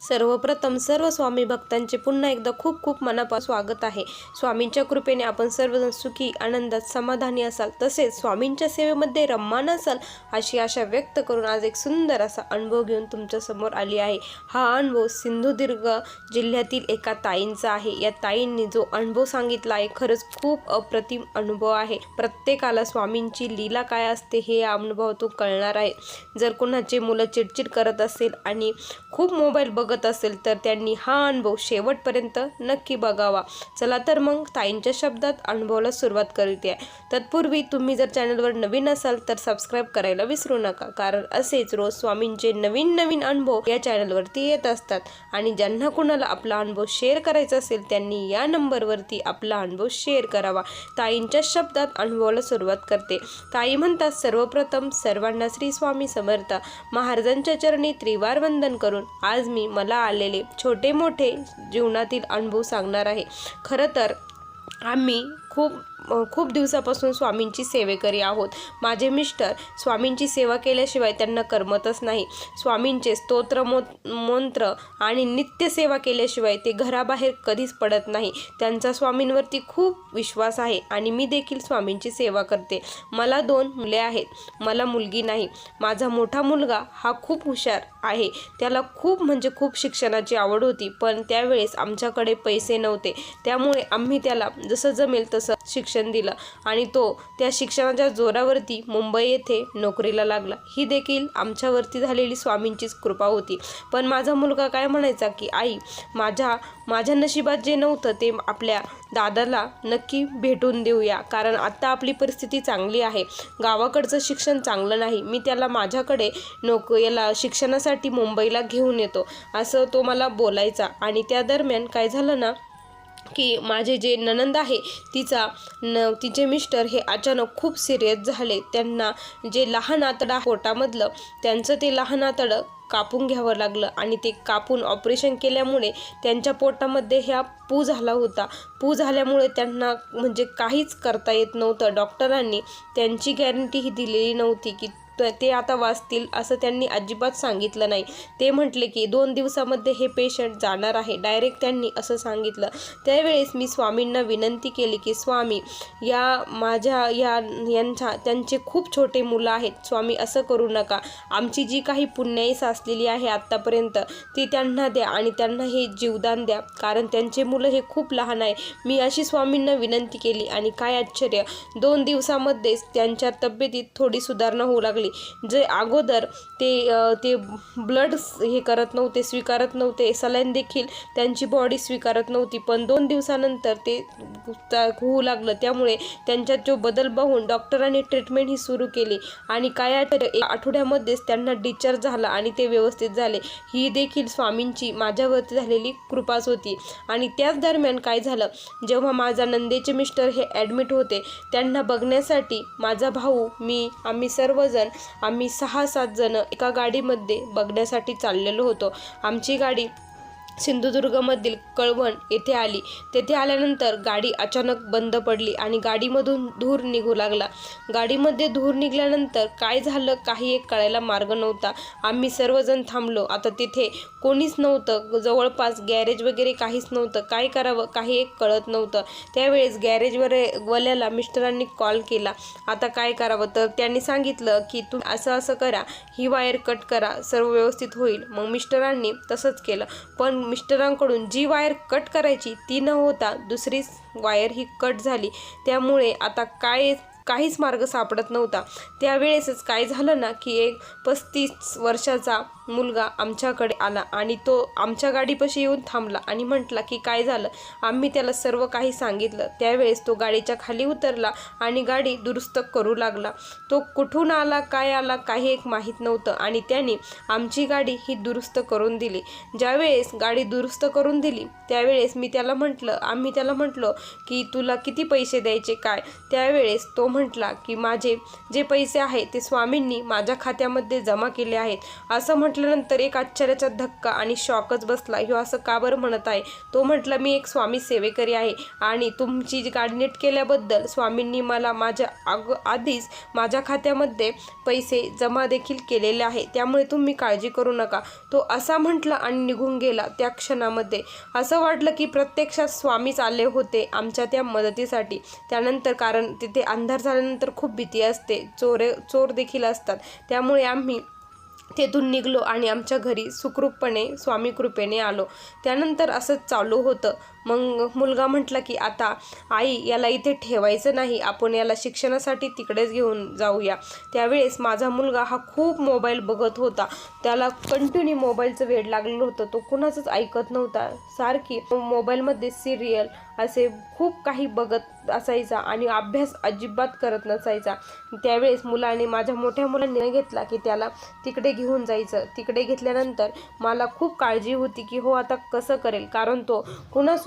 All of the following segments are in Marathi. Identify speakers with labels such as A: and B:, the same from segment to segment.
A: सर्वप्रथम सर्व स्वामी भक्तांचे पुन्हा एकदा खूप खूप मनापासून स्वागत आहे. स्वामींच्या कृपेने आपण सर्वजण सुखी आनंदात समाधानी असाल तसेच स्वामींच्या सेवेमध्ये रम्मान असाल अशी आशा व्यक्त करून आज एक सुंदर असा अनुभव घेऊन तुमच्यासमोर आली आहे. हा अनुभव सिंधुदुर्ग जिल्ह्यातील एका ताईंचा आहे. या ताईंनी जो अनुभव सांगितला आहे खरंच खूप अप्रतिम अनुभव आहे. प्रत्येकाला स्वामींची लीला काय असते हे या अनुभवातून कळणार आहे. जर कोणाचे मुलं चिडचिड करत असेल आणि खूप मोबाईल बघ बघत असेल तर त्यांनी हा अनुभव शेवटपर्यंत नक्की बघावा. चला तर मग ताईंच्या शब्दात अनुभवाला सुरुवात करीत आहे तत्पूर्वी तुम्ही जर चॅनलवर नवीन असाल तर सबस्क्राईब करायला विसरू नका कारण असेच रोज स्वामींचे नवीन नवीन अनुभव या चॅनलवरती येत असतात. आणि ज्यांना कुणाला आपला अनुभव शेअर करायचा असेल त्यांनी या नंबरवरती आपला अनुभव शेअर करावा. ताईंच्या शब्दात अनुभवाला सुरुवात करते. ताई म्हणतात सर्वप्रथम सर्वांना श्री स्वामी समर्थ. महाराजांच्या चरणी त्रिवार वंदन करून आज मी मला आलेले छोटे मोठे जीवनातील अनुभव सांगणार आहे. खरं तर आम्ही खूप खूप दिवसापासून स्वामींची सेवेकरी आहोत. माझे मिस्टर स्वामींची सेवा केल्याशिवाय त्यांना करमतच नाही. स्वामींचे स्तोत्र मो मंत्र आणि नित्यसेवा केल्याशिवाय ते घराबाहेर कधीच पडत नाही. त्यांचा स्वामींवरती खूप विश्वास आहे आणि मी देखील स्वामींची सेवा करते. मला दोन मुले आहेत. मला मुलगी नाही. माझा मोठा मुलगा हा खूप हुशार आहे. त्याला खूप म्हणजे खूप शिक्षणाची आवड होती पण त्यावेळेस आमच्याकडे पैसे नव्हते. त्यामुळे आम्ही त्याला जसं जमेल तसं शिक्षण शिक्षण दिलं. आणि तो त्या शिक्षणाच्या जोरावरती मुंबई येथे नोकरीला लागला. ही देखील आमच्यावरती झालेली स्वामींचीच कृपा होती. पण माझा मुलगा काय म्हणायचा की आई माझ्या माझ्या नशिबात जे नव्हतं ते आपल्या दादाला नक्की भेटून देऊया. कारण आत्ता आपली परिस्थिती चांगली आहे. गावाकडचं शिक्षण चांगलं नाही. मी त्याला माझ्याकडे नोक याला शिक्षणासाठी मुंबईला घेऊन येतो. असं तो मला बोलायचा. आणि त्या दरम्यान काय झालं ना की माझे जे ननंद आहे तिचा न तिचे मिस्टर हे अचानक खूप सिरियस झाले. त्यांना जे लहान आतडा पोटामधलं त्यांचं ते लहान आतडं कापून घ्यावं लागलं आणि ते कापून ऑपरेशन केल्यामुळे त्यांच्या पोटामध्ये ह्या पू झाला होता. पू झाल्यामुळे त्यांना म्हणजे काहीच करता येत नव्हतं. डॉक्टरांनी त्यांची गॅरंटी ही दिलेली नव्हती की ते आता वाचतील असं त्यांनी अजिबात सांगितलं नाही. ते म्हटले की दोन दिवसामध्ये हे पेशंट जाणार आहे. डायरेक्ट त्यांनी असं सांगितलं. त्यावेळेस मी स्वामींना विनंती केली की स्वामी या माझ्या या यांच्या त्यांचे खूप छोटे मुलं आहेत. स्वामी असं करू नका. आमची जी काही पुण्याई साचलेली आहे आत्तापर्यंत ती त्यांना द्या आणि त्यांना हे जीवदान द्या. कारण त्यांचे मुलं हे खूप लहान आहे. मी अशी स्वामींना विनंती केली आणि काय आश्चर्य दोन दिवसामध्येच त्यांच्या तब्येतीत थोडी सुधारणा होऊ लागली. जे अगोदर ते ते ब्लड हे करत नव्हते स्वीकारत नव्हते सलाईन देखील त्यांची बॉडी स्वीकारत नव्हती. पण दोन दिवसानंतर ते होऊ लागलं. त्यामुळे त्यांच्यात जो बदल पाहून डॉक्टरांनी ट्रीटमेंट ही सुरू केली. आणि काय आठवड्यामध्येच त्यांना डिस्चार्ज झाला आणि ते व्यवस्थित झाले. ही देखील स्वामींची माझ्यावरती झालेली कृपाच होती. आणि त्याच दरम्यान काय झालं? जेव्हा माझा नंदेचे मिस्टर हे ॲडमिट होते त्यांना बघण्यासाठी माझा भाऊ मी आम्ही सर्वजण आम्ही सहा सात जण एका गाडीमध्ये बघण्यासाठी चाललेलो होतो. आमची गाडी सिंधुदुर्गमधील कळवण येथे आली. तेथे आल्यानंतर गाडी अचानक बंद पडली आणि गाडीमधून धूर निघू लागला. गाडीमध्ये धूर निघाल्यानंतर काय झालं काही एक कळायला मार्ग नव्हता. आम्ही सर्वजण थांबलो. आता तिथे कोणीच नव्हतं. जवळपास गॅरेज वगैरे काहीच नव्हतं. काय करावं काही एक कळत नव्हतं. त्यावेळेस गॅरेजवर वल्याला मिस्टरांनी कॉल केला. आता काय करावं? तर त्यांनी सांगितलं की तू असं असं करा. ही वायर कट करा. सर्व व्यवस्थित होईल. मग मिस्टरांनी तसंच केलं. पण मिस्टरांकडून जी वायर कट करायची ती न होता दुसरीच वायर ही कट झाली. त्यामुळे आता काय काहीच मार्ग सापडत नव्हता. त्यावेळेसच काय झालं ना की एक पस्तीस वर्षाचा मुलगा आमच्याकडे आला आणि तो आमच्या गाडीपाशी येऊन थांबला आणि म्हटला की काय झालं? आम्ही त्याला सर्व काही सांगितलं. त्यावेळेस तो गाडीच्या खाली उतरला आणि गाडी दुरुस्त करू लागला. तो कुठून आला काय आला काही एक माहीत नव्हतं आणि त्याने आमची गाडी ही दुरुस्त करून दिली. ज्यावेळेस गाडी दुरुस्त करून दिली त्यावेळेस मी त्याला म्हटलं आम्ही त्याला म्हटलं की तुला किती पैसे द्यायचे काय? त्यावेळेस तो म्हण म्हटला की माझे जे पैसे आहे ते स्वामींनी माझ्या खात्यामध्ये जमा केले आहेत. असं म्हटल्यानंतर एक आश्चर्याचा धक्का आणि शॉकच बसला. ह्यो असं का बरं म्हणत आहे? तो म्हटला मी एक स्वामी सेवेकरी आहे आणि तुमची जी गाडी नीट केल्याबद्दल स्वामींनी मला माझ्या अग आधीच माझ्या खात्यामध्ये पैसे जमा देखील केलेले आहे. त्यामुळे तुम्ही काळजी करू नका. तो असा म्हटला आणि निघून गेला त्या क्षणामध्ये. असं वाटलं की प्रत्यक्षात स्वामीच आले होते आमच्या त्या मदतीसाठी. त्यानंतर कारण तिथे अंधार झाल्यानंतर खूप भीती असते. चोरे चोर देखील असतात. त्यामुळे आम्ही तेथून निघलो आणि आमच्या घरी सुखरूपपणे स्वामी कृपेने आलो. त्यानंतर असंच चालू होतं. मग मुलगा म्हटला की आता आई याला इथे ठेवायचं नाही. आपण याला शिक्षणासाठी तिकडेच घेऊन जाऊया. त्यावेळेस माझा मुलगा हा खूप मोबाईल बघत होता. त्याला कंटिन्यू मोबाईलचं वेड लागलेलं होतं. तो कुणाचंच ऐकत नव्हता. सारखी मोबाईलमध्ये सिरियल असे खूप काही बघत असायचा आणि अभ्यास अजिबात करत नसायचा. त्यावेळेस मुलाने माझ्या मोठ्या मुलांनी घेतला की त्याला तिकडे घेऊन जायचं. तिकडे घेतल्यानंतर मला खूप काळजी होती की हो आता कसं करेल? कारण तो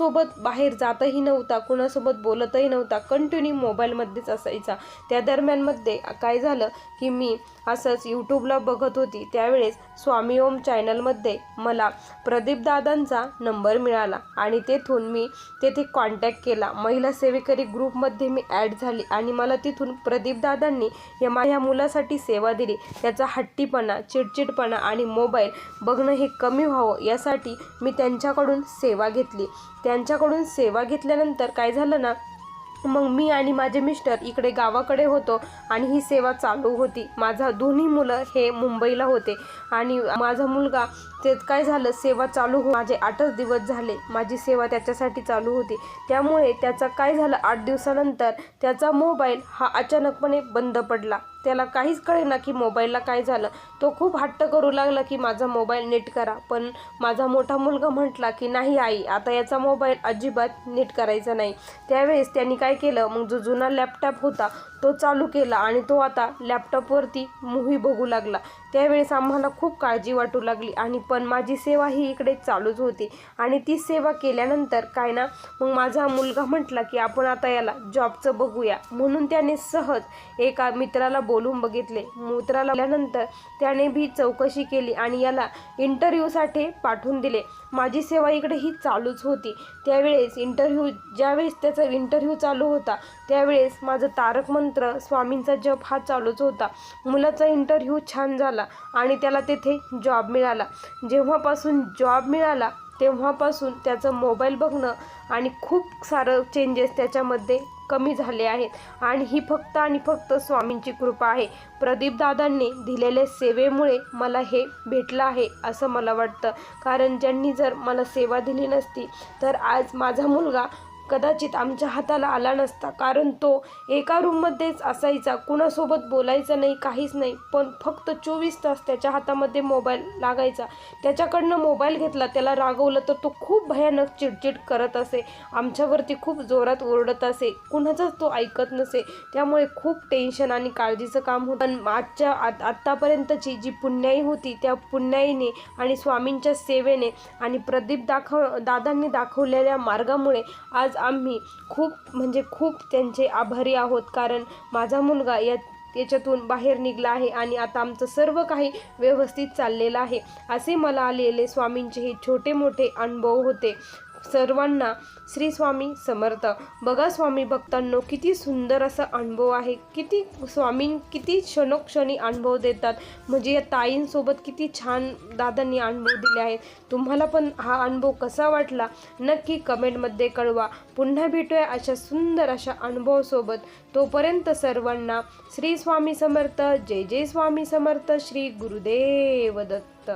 A: कुणासोबत बाहेर जातही नव्हता कुणासोबत बोलतही नव्हता कंटिन्यू मोबाईलमध्येच असायचा. त्या दरम्यानमध्ये काय झालं की मी असंच यूट्यूबला बघत होती. त्यावेळेस स्वामी ओम चॅनलमध्ये मला प्रदीपदादांचा नंबर मिळाला आणि तेथून मी तेथे कॉन्टॅक्ट केला. महिला सेवेकरी ग्रुपमध्ये मी ॲड झाली आणि मला तिथून प्रदीपदादांनी या माझ्या मुलासाठी सेवा दिली. त्याचा हट्टीपणा चिडचिडपणा आणि मोबाईल बघणं हे कमी व्हावं यासाठी मी त्यांच्याकडून सेवा घेतली. त्यांच्याकडून सेवा घेतल्यानंतर काय झालं ना मग मी आणि माझे मिस्टर इकडे गावाकडे होतो आणि ही सेवा चालू होती. माझा दोन्ही मुलं हे मुंबईला होते आणि माझा मुलगा ते काय झालं सेवा चालू हो माझे आठच दिवस झाले माझी सेवा त्याच्यासाठी चालू होती. त्यामुळे त्याचा काय झालं आठ दिवसानंतर त्याचा मोबाईल हा अचानकपणे बंद पडला. त्याला काहीच कळेना की मोबाईलला काय झालं. तो खूप हट्ट करू लागला की माझा मोबाईल नीट करा. पण माझा मोठा मुलगा म्हटला की नाही आई आता याचा मोबाईल अजिबात नीट करायचा नाही. त्यावेळेस त्यांनी काय केलं मग जो जुना लॅपटॉप होता तो चालू केला आणि तो आता लॅपटॉपवरती मूव्ही बघू लागला. त्यावेळेस आम्हाला खूप काळजी वाटू लागली आणि पण माझी सेवा ही इकडे चालूच होती. आणि ती सेवा केल्यानंतर काय ना मग माझा मुलगा म्हटला की आपण आता याला जॉबचं बघूया. म्हणून त्याने सहज एका मित्राला बोलून बघितले. मित्राला त्याने भी चौकशी केली आणि याला इंटरव्ह्यूसाठी पाठवून दिले. माझी सेवा इकडे ही चालूच होती. त्यावेळेस इंटरव्ह्यू ज्यावेळेस त्याचा इंटरव्ह्यू चालू होता त्यावेळेस माझं तारक मंत्र स्वामींचा जप हा चालूच होता. मुलाचा इंटरव्ह्यू छान झाला आणि त्याला तेथे जॉब मिळाला. जेव्हापासून जॉब मिळाला तेव्हापासून त्याचं मोबाईल बघणं आणि खूप सारं चेंजेस त्याच्यामध्ये कमी झाले आहेत. आणि ही फक्त आणि फक्त स्वामींची कृपा आहे. प्रदीपदादांनी दिलेल्या सेवेमुळे मला हे भेटलं आहे असं मला वाटतं. कारण ज्यांनी जर मला सेवा दिली नसती तर आज माझा मुलगा कदाचित आमच्या हाताला आला नसता. कारण तो एका रूममध्येच असायचा. कुणासोबत बोलायचा नाही काहीच नाही. पण फक्त चोवीस तास त्याच्या हातामध्ये मोबाईल लागायचा. त्याच्याकडनं मोबाईल घेतला त्याला रागवलं तर तो खूप भयानक चिडचिड करत असे. आमच्यावरती खूप जोरात ओरडत असे. कुणाचाच तो ऐकत नसे. त्यामुळे खूप टेन्शन आणि काळजीचं काम होतं. पण आजच्या आत आत्तापर्यंतची जी पुण्याई होती त्या पुण्याईने आणि स्वामींच्या सेवेने आणि प्रदीप दाखव दादांनी दाखवलेल्या मार्गामुळे आज आम्ही खूप म्हणजे खूप त्यांचे आभारी आहोत. कारण माझा मुलगा या याच्यातून बाहेर निघला आहे आणि आता आमचं सर्व काही व्यवस्थित चाललेलं आहे. असे मला आलेले स्वामींचे हे छोटे मोठे अनुभव होते. सर्वांना श्री स्वामी समर्थ. बघा स्वामी भक्तांनो किती सुंदर असा अनुभव आहे. किती स्वामी किती क्षणोक्षणी अनुभव देतात. म्हणजे या ताईंसोबत किती छान दादांनी अनुभव दिले आहेत. तुम्हाला पण हा अनुभव कसा वाटला? नक्की कमेंटमध्ये कळवा. पुन्हा भेटूया अशा सुंदर अशा अनुभवासोबत. तोपर्यंत सर्वांना श्री स्वामी समर्थ जय जय स्वामी समर्थ श्री गुरुदेव दत्त.